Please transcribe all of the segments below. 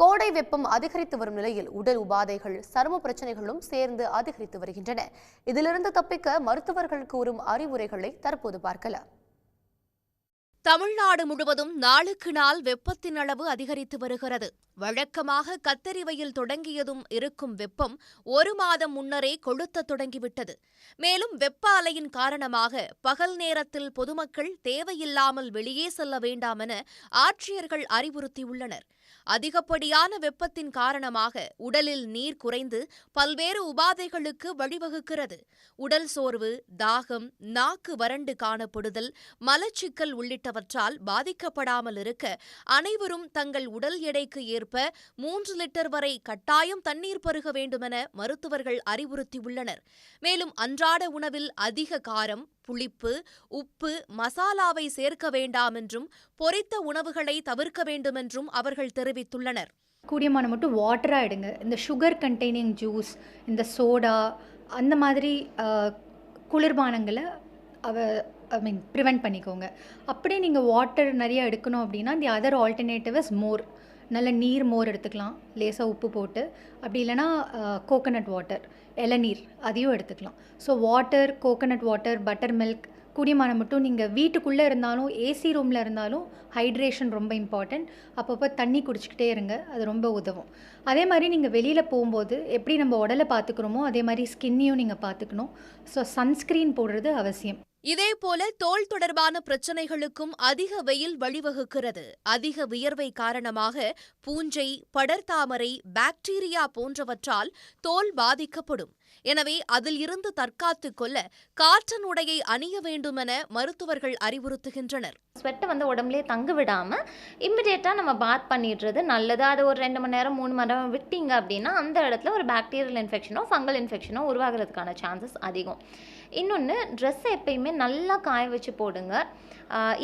கோடை வெப்பம் அதிகரித்து வரும் நிலையில் உடல் உபாதைகள் சரும பிரச்சனைகளும் சேர்ந்து அதிகரித்து வருகின்றன. இதிலிருந்து தப்பிக்க மருத்துவர்கள் கூறும் அறிவுரைகளை தற்போது பார்க்கலாம். தமிழ்நாடு முழுவதும் நாளுக்கு நாள் வெப்பத்தின் அளவு அதிகரித்து வருகிறது. வழக்கமாக கத்தரி வெயில் தொடங்கியதும் இருக்கும் வெப்பம் ஒரு மாதம் முன்னரே கொளுத்த தொடங்கிவிட்டது. மேலும் வெப்ப அலையின் காரணமாக பகல் நேரத்தில் பொதுமக்கள் தேவையில்லாமல் வெளியே செல்ல வேண்டாம் என ஆட்சியர்கள் அறிவுறுத்தியுள்ளனர். அதிகப்படியான வெப்பத்தின் காரணமாக உடலில் நீர் குறைந்து பல்வேறு உபாதைகளுக்கு வழிவகுக்கிறது. உடல் சோர்வு தாகம் நாக்கு வறண்டு காணப்படுதல் மலச்சிக்கல் உள்ளிட்டவற்றால் பாதிக்கப்படாமல் இருக்க அனைவரும் தங்கள் உடல் எடைக்கு ஏற்ப மூன்று லிட்டர் வரை கட்டாயம் தண்ணீர் பருக வேண்டுமென மருத்துவர்கள் அறிவுறுத்தியுள்ளனர். மேலும் அன்றாட உணவில் அதிக காரம் புளிப்பு உப்பு மசாலாவை சேர்க்க வேண்டாம் என்றும் பொரித்த உணவுகளை தவிர்க்க வேண்டுமென்றும் அவர்கள் தெரிவித்துள்ளனர். கூடியமான மட்டும் வாட்டராக எடுங்க. இந்த சுகர் கண்டெய்னிங் ஜூஸ் இந்த சோடா அந்த மாதிரி குளிர்பானங்களை அவ ஐ மீன் ப்ரிவெண்ட் பண்ணிக்கோங்க. அப்படியே நீங்கள் வாட்டர் நிறைய எடுக்கணும் அப்படின்னா தி அதர் ஆல்டர்னேட்டிவ் இஸ் மோர். நல்ல நீர் மோர் எடுத்துக்கலாம். லேசாக உப்பு போட்டு. அப்படி இல்லைன்னா கோகோனட் வாட்டர் இளநீர் அதையும் எடுத்துக்கலாம். So water coconut water buttermilk குடிமானம் மட்டும் நீங்கள் வீட்டுக்குள்ளே இருந்தாலும் ஏசி ரூமில் இருந்தாலும் ஹைட்ரேஷன் ரொம்ப இம்பார்ட்டண்ட் அப்பப்போ தண்ணி குடிச்சிக்கிட்டே இருங்க. அது ரொம்ப உதவும். அதே மாதிரி நீங்கள் வெளியில் போகும்போது எப்படி நம்ம உடலை பார்த்துக்கிறோமோ அதே மாதிரி ஸ்கின்னையும் நீங்கள் பார்த்துக்கணும். ஸோ சன்ஸ்க்ரீன் போடுறது அவசியம். இதேபோல தோல் தொடர்பான பிரச்சனைகளுக்கும் அதிக வெயில் வழிவகுக்கிறது. அதிக வியர்வை காரணமாக பூஞ்சை படர்தாமரை பாக்டீரியா போன்றவற்றால் தோல் பாதிக்கப்படும். எனவே அதில் இருந்து தற்காத்துக் கொள்ள காற்றன் உடையை அணிய வேண்டுமென மருத்துவர்கள் அறிவுறுத்துகின்றனர். ஸ்வெட்டை வந்து உடம்புலே தங்க விடாமல் இம்மிடியேட்டாக நம்ம பாத் பண்ணிடுறது நல்லது. அது ஒரு ரெண்டு மணி நேரம் மூணு மணி நேரம் விட்டீங்க அப்படின்னா அந்த இடத்துல ஒரு பாக்டீரியல் இன்ஃபெக்ஷனோ ஃபங்கல் இன்ஃபெக்ஷனோ உருவாகிறதுக்கான சான்சஸ் அதிகம். இன்னொன்று ட்ரெஸ்ஸை எப்பயுமே நல்லா காய வச்சு போடுங்க.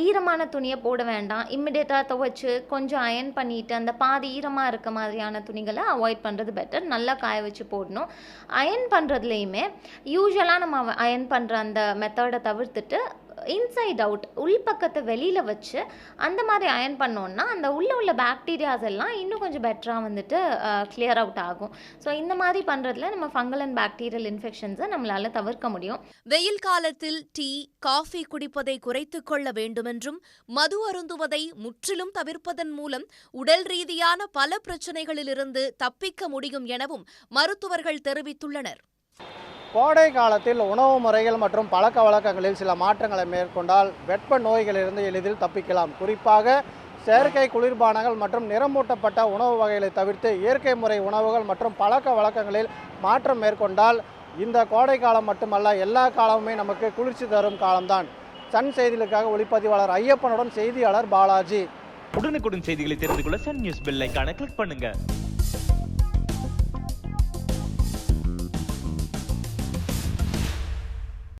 ஈரமான துணியை போட வேண்டாம். இம்மிடியேட்டாக துவைச்சு கொஞ்சம் அயன் பண்ணிவிட்டு அந்த பாதி ஈரமாக இருக்க மாதிரியான துணிகளை அவாய்ட் பண்ணுறது பெட்டர் நல்லா காய வச்சு போடணும். அயன் பண்ணுறதுலையுமே யூஸ்வலாக நம்ம அயன் பண்ணுற அந்த மெத்தடை தவிர்த்துட்டு இன்சைட் அவுட் உள்பக்கத்தை வெளியில் வச்சு அந்த மாதிரி அயன் பண்ணோன்னா அந்த உள்ளே உள்ள பாக்டீரியாஸ் எல்லாம் இன்னும் கொஞ்சம் பெட்டராக வந்துட்டு கிளியர் அவுட் ஆகும். ஸோ இந்த மாதிரி பண்ணுறதுல நம்ம ஃபங்கல் அண்ட் பாக்டீரியல் இன்ஃபெக்ஷன்ஸை நம்மளால் தவிர்க்க முடியும். வெயில் காலத்தில் டீ காஃபி குடிப்பதை குறைத்து கொள்ள வேண்டுமென்றும் மது அருந்துவதை முற்றிலும் தவிர்ப்பதன் மூலம் உடல் ரீதியான பல பிரச்சனைகளிலிருந்து தப்பிக்க முடியும் எனவும் மருத்துவர்கள் தெரிவித்துள்ளனர். கோடை காலத்தில் உணவு முறைகள் மற்றும் பழக்க வழக்கங்களில் சில மாற்றங்களை மேற்கொண்டால் வெப்ப நோய்களிலிருந்து எளிதில் தப்பிக்கலாம். குறிப்பாக செயற்கை குளிர்பானங்கள் மற்றும் நிறமூட்டப்பட்ட உணவு வகைகளை தவிர்த்து இயற்கை முறை உணவுகள் மற்றும் பழக்க வழக்கங்களில் மாற்றம் மேற்கொண்டால் இந்த கோடை காலம் மட்டுமல்ல எல்லா காலமுமே நமக்கு குளிர்ச்சி தரும் காலம்தான். சன் செய்திகளுக்காக ஒளிப்பதிவாளர் ஐயப்பனுடன் செய்தியாளர் பாலாஜி. உடனுக்குடன் செய்திகளை தெரிந்து கொள்ள சன் நியூஸ் பெல் கிளிக் பண்ணுங்க.